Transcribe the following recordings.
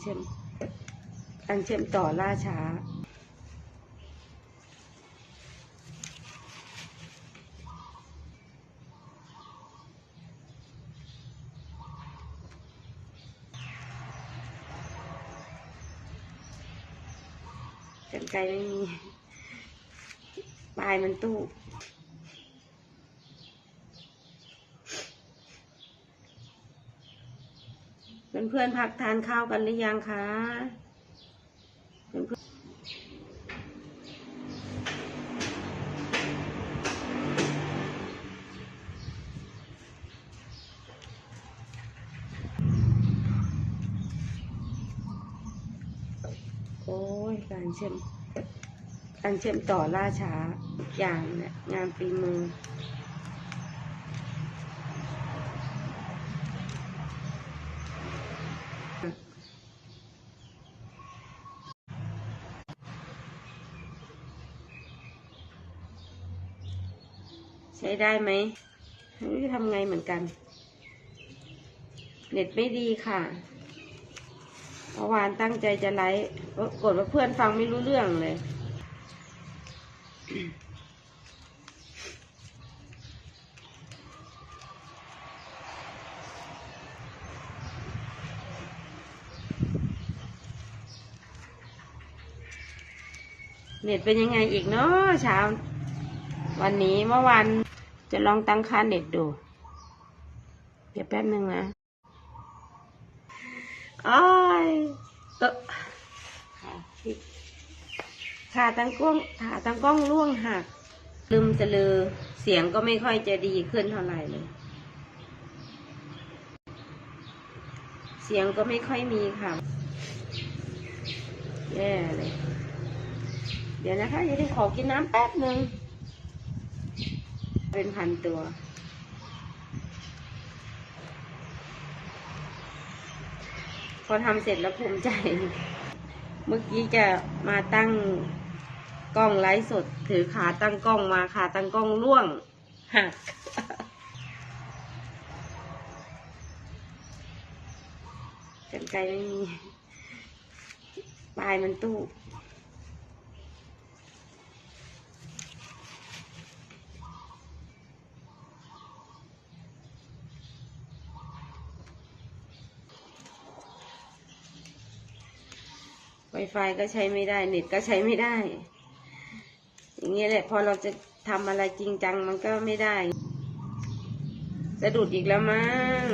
เชื่อมการเชื่อมต่อล่าช้า กันไกลไม่มี ปลายมันตู้ เพื่อนๆพักทานข้าวกันหรือยังคะเพื่อนโอ้ยการเชื่อมการเชื่อมต่อล่าช้าทุกอย่างเนี่ยงานฝีมือ ใช้ได้ไหมไม่รู้จะทำไงเหมือนกัน เน็ตไม่ดีค่ะเมื่อวานตั้งใจจะไลฟ์กฏว่าเพื่อนฟังไม่รู้เรื่องเลย เน็ตเป็นยังไงอีกเนาะเช้า วันนี้เมื่อวานจะลองตั้งค่าเน็ตดู เดี๋ยวแป๊บนึงนะอ้ายเออขาตั้งกล้องขาตั้งกล้องล่วงหัก ลืมจะลือ เสียงก็ไม่ค่อยจะดีขึ้นเท่าไหร่เลย เสียงก็ไม่ค่อยมีค่ะ แย่เลย เดี๋ยวนะคะเดี๋ยวขอกินน้ำแป๊บหนึ่ง เป็นพันตัว พอทำเสร็จแล้วภูมิใจ เมื่อกี้จะมาตั้งกล้องไลฟ์สด ถือขาตั้งกล้องมาขาตั้งกล้องล่วงหักกันไกลไม่มีปลายมันตู้ ไฟก็ใช้ไม่ได้ เน็ตก็ใช้ไม่ได้ อย่างเงี้ยแหละ พอเราจะทำอะไรจริงจังมันก็ไม่ได้ สะดุดอีกแล้วมั้ง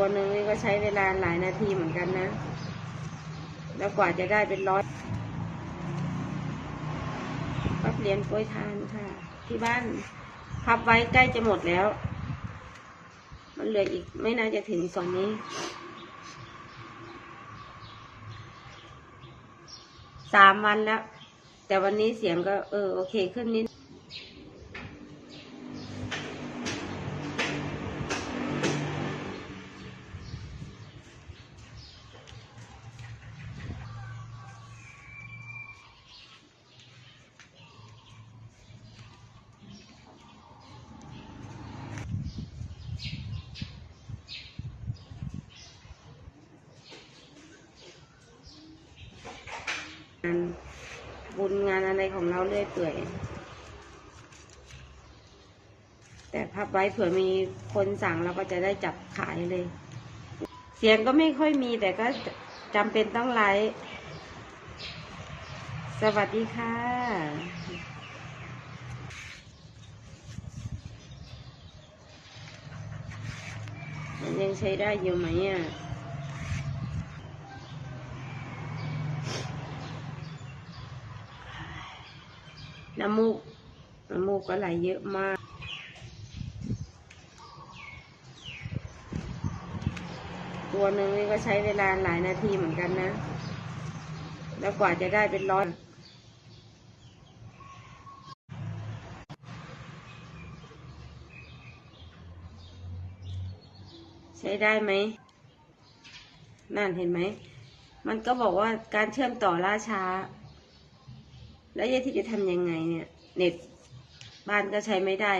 ตัวหนึ่งนี่ก็ใช้เวลาหลายนาทีเหมือนกันนะ แล้วกว่าจะได้เป็นร้อยพับเรียนกล้วยทานค่ะ ที่บ้านพับไว้ใกล้จะหมดแล้ว มันเหลืออีกไม่น่าจะถึงสองนี้สามวันแล้ว แต่วันนี้เสียงก็เออโอเคขึ้นนิดานบุญงานอะไรของเราเรื่อยเปื่อย แต่พับไว้เผื่อมีคนสั่งเราก็จะได้จับขายเลย เสียงก็ไม่ค่อยมีแต่ก็จำเป็นต้องไลฟ์สวัสดีค่ะมันยังใช้ได้อยู่ไหมอะ น้ำมูกน้ำมูกก็ไหลเยอะมาก ตัวหนึ่งนี่ก็ใช้เวลาหลายนาทีเหมือนกันนะ แล้วกว่าจะได้เป็นร้อยใช้ได้ไหม นั่นเห็นไหม มันก็บอกว่าการเชื่อมต่อล่าช้า แล้วยายที่จะทำยังไงเนี่ย เน็ตบ้านก็ใช้ไม่ได้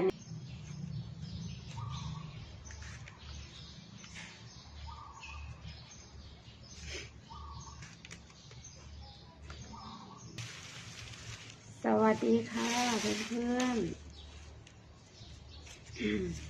สวัสดีค่ะเพื่อนๆ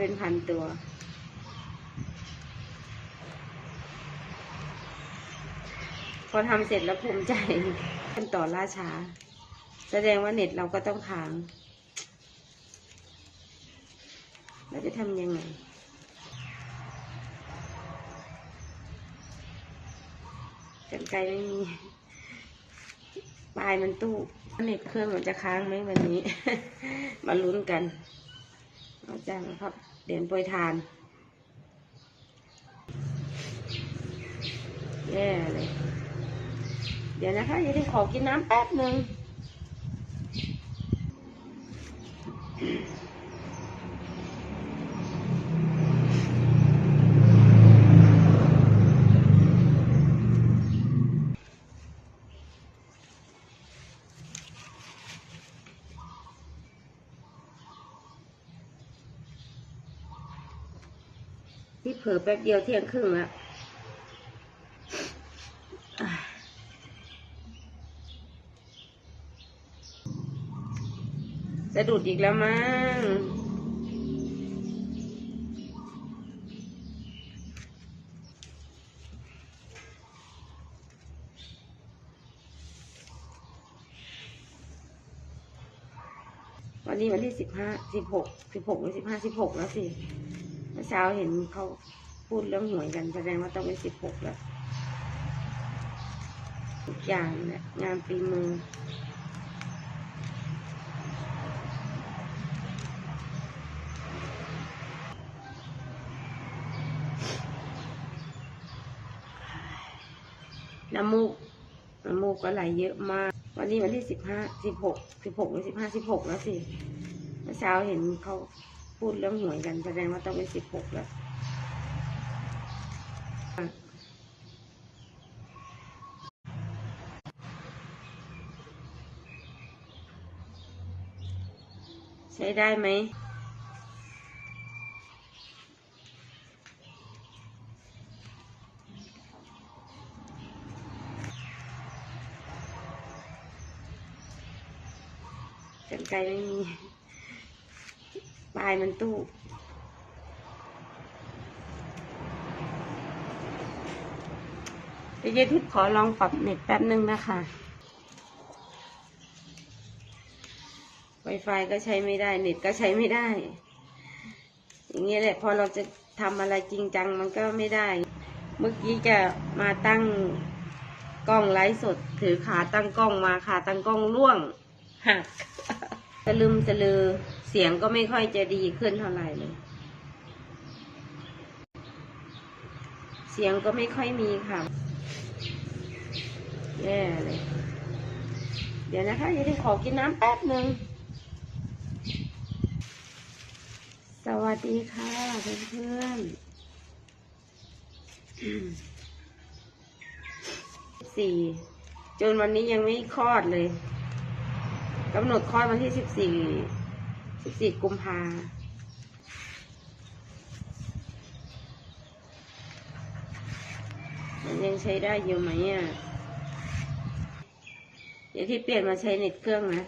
เป็นพันตัว พอทำเสร็จแล้วภูมิใจขั้นต่อล่าช้า แสดงว่าเน็ตเราก็ต้องค้าง เราจะทำยังไงกันไกลไม่มี ปลายมันตู้เน็ตเครื่องมันจะค้างไหมวันนี้ มาลุ้นกัน เอาจ้งครับ เด่นโปรยทานแย่เลย เดี๋ยวนะคะยายได้ขอกินน้ำแป๊บหนึ่ง ที่เผลอแป๊บเดียวเที่ยงครึ่งแล้วสะดุดอีกแล้วมั้งวันนี้วันที่สิบห้าสิบหกสิบหกหรือสิบห้าสิบหกแล้วสิ เมื่อเช้าเห็นเขาพูดเรื่องหวยกันแสดงว่าต้องเป็นสิบหกแล้วทุกอย่างเนี่ยงานฝีมือน้ำมูกน้ำมูกก็ไหลเยอะมาก วันนี้วันที่สิบห้าสิบหกสิบหกหรือสิบห้าสิบหกแล้วสิเมื่อเช้าเห็นเขา พูดเรื่องหวยกันแสดงว่าต้องเป็นสิบหกแล้วใช้ได้ไหมกันไกลไม่มี ปลายมันตู้เดี๋ยวเยทิพย์ขอลองปรับเน็ตแป๊บนึงนะคะ Wi-Fi ก็ใช้ไม่ได้ เน็ตก็ใช้ไม่ได้ อย่างเงี้ยแหละ พอเราจะทำอะไรจริงจังมันก็ไม่ได้ เมื่อกี้จะมาตั้งกล้องไลฟ์สด ถือขาตั้งกล้องมาขาตั้งกล้องร่วงหักสลืมสลือ เสียงก็ไม่ค่อยจะดีขึ้นเท่าไหร่เลย เสียงก็ไม่ค่อยมีค่ะแย่เลย เดี๋ยวนะคะยังได้ขอกินน้ำแป๊บหนึ่ง สวัสดีค่ะ เพื่อนๆสี่จนวันนี้ยังไม่คลอดเลยกำหนดคลอดวันที่สิบสี่ สิบสี่กุมภามันยังใช้ได้อยู่ไหมอะเดี๋ยวที่เปลี่ยนมาใช้เน็ตเครื่องนะ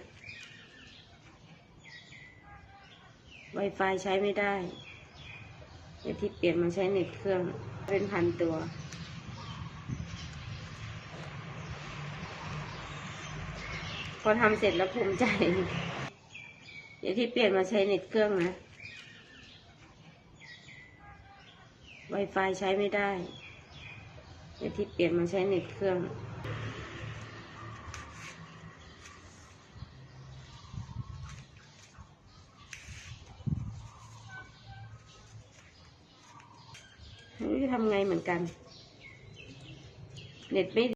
Wi-Fi ใช้ไม่ได้ เดี๋ยวที่เปลี่ยนมาใช้เน็ตเครื่อง เป็นพันตัวพอทำเสร็จแล้วภูมิใจ เดี๋ยวที่เปลี่ยนมาใช้เน็ตเครื่องนะ Wi-Fi ใช้ไม่ได้ เดี๋ยวที่เปลี่ยนมาใช้เน็ตเครื่องไม่รู้จะทำไงเหมือนกัน เน็ตไม่